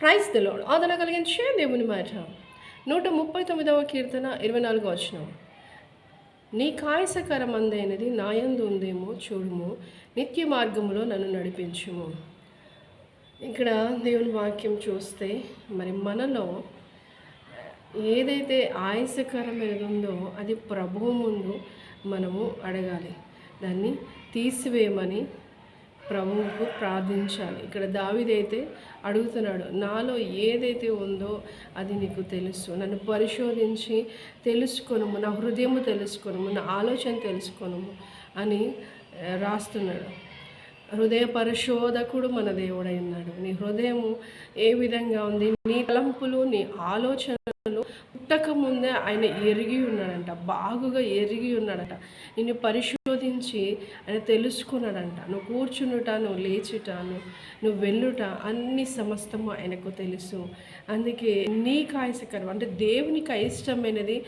Praise తెలోడు ఆదరణ కలిగించే దేవుని మాట. నూట ముప్పై తొమ్మిదవ కీర్తన ఇరవై నాలుగో వచ్చిన నీ కాయసకరమందైనది నాయందు ఉందేమో చూడుము నిత్య మార్గములో నన్ను నడిపించుము. ఇక్కడ దేవుని వాక్యం చూస్తే మరి మనలో ఏదైతే ఆయాసకరం ఉందో అది ప్రభువు ముందు మనము అడగాలి. దాన్ని తీసివేయమని ప్రభువుకు ప్రార్థించాలి. ఇక్కడ దావిదైతే అడుగుతున్నాడు నాలో ఏదైతే ఉందో అది నీకు తెలుసు. నన్ను పరిశోధించి తెలుసుకొనుము నా హృదయము తెలుసుకొనుము నా ఆలోచన తెలుసుకొనుము అని రాస్తున్నాడు. హృదయ పరిశోధకుడు మన దేవుడై ఉన్నాడు. నీ హృదయము ఏ విధంగా ఉంది? నీ తలంపులు నీ ఆలోచనలు పుట్టక ముందే ఆయన ఎరిగి ఉన్నాడంట. బాగుగా ఎరిగి ఉన్నాడట. నిన్ను పరిశోధించి ఆయన తెలుసుకున్నాడంట. నువ్వు కూర్చునుట నువ్వు లేచుట నువ్వు వెళ్ళుట అన్ని సమస్తము ఆయనకు తెలుసు. అందుకే నీకు ఆయాసకరం. అంటే దేవునికి అయిష్టమైనది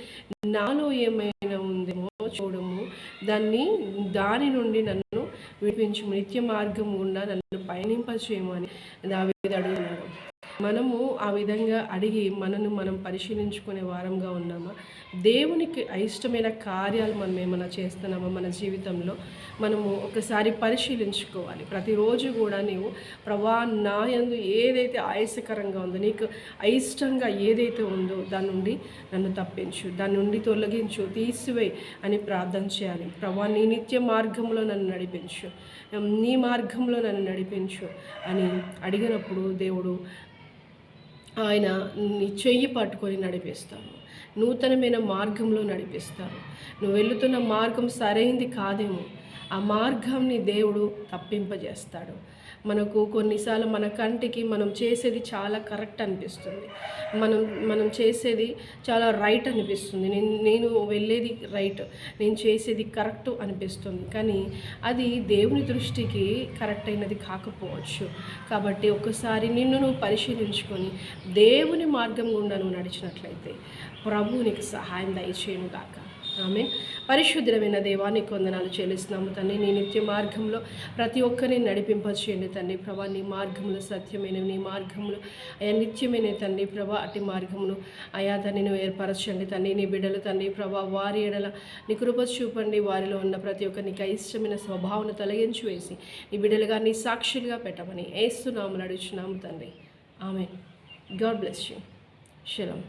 నాలో ఏమైనా ఉందేమో చూడము. దాన్ని దాని నుండి నన్ను విడిపించు నిత్య మార్గం గుండా నన్ను పయనింపచేయమని దావీదు అడుగుతున్నాడు మనము ఆ విధంగా అడిగి మనను మనం పరిశీలించుకునే వారంగా ఉన్నామా? దేవునికి అయిష్టమైన కార్యాలు మనం ఏమైనా చేస్తున్నామా మన జీవితంలో? మనము ఒకసారి పరిశీలించుకోవాలి. ప్రతిరోజు కూడా నీవు ప్రభా నా యందు ఏదైతే ఆయాసకరంగా ఉందో నీకు అయిష్టంగా ఏదైతే ఉందో దాని నుండి నన్ను తప్పించు దాని నుండి తొలగించు తీసివేయి అని ప్రార్థన చేయాలి. ప్రభా నీ నిత్య మార్గంలో నన్ను నడిపించు. నీ మార్గంలో నన్ను నడిపించు అని అడిగినప్పుడు దేవుడు ఆయన నీ చెయ్యి పట్టుకొని నడిపిస్తాను నూతనమైన మార్గంలో నడిపిస్తాను నువ్వు వెళుతున్న మార్గం సరైంది కాదేమో. ఆ మార్గంని దేవుడు తప్పింపజేస్తాడు. మనకు కొన్నిసార్లు మన కంటికి మనం చేసేది చాలా కరెక్ట్ అనిపిస్తుంది. మనం మనం చేసేది చాలా రైట్ అనిపిస్తుంది. నేను నేను వెళ్ళేది రైట్ నేను చేసేది కరెక్ట్ అనిపిస్తుంది. కానీ అది దేవుని దృష్టికి కరెక్ట్ అయినది కాకపోవచ్చు. కాబట్టి ఒకసారి నిన్ను నువ్వు పరిశీలించుకొని దేవుని మార్గం గుండా నువ్వు నడిచినట్లయితే ప్రభువు నీకు సహాయం దయచేయను గాక ఆమె పరిశుద్ధమైన దేవానికి వందనాలు చెల్లిస్తున్నాము తండ్రి. నీ నిత్య మార్గంలో ప్రతి ఒక్కరిని నడిపింపచేయండి తండ్రి. ప్రభా నీ మార్గములు సత్యమైన నీ మార్గములు అయా నిత్యమైన తండ్రి. ప్రభా అటు మార్గమును అయా తండ్రి నువ్వు ఏర్పరచండి తండ్రి. నీ బిడ్డలు తండ్రి ప్రభా వారి ఎడల నీ కృప చూపండి. వారిలో ఉన్న ప్రతి ఒక్క నీకు ఇష్టమైన స్వభావన తొలగించి వేసి నీ బిడ్డలుగా నీ సాక్షులుగా పెట్టమని ఏస్తున్నాము నడుచున్నాము తండ్రి. ఆమె గాడ్ బ్లెస్ యూ. శలం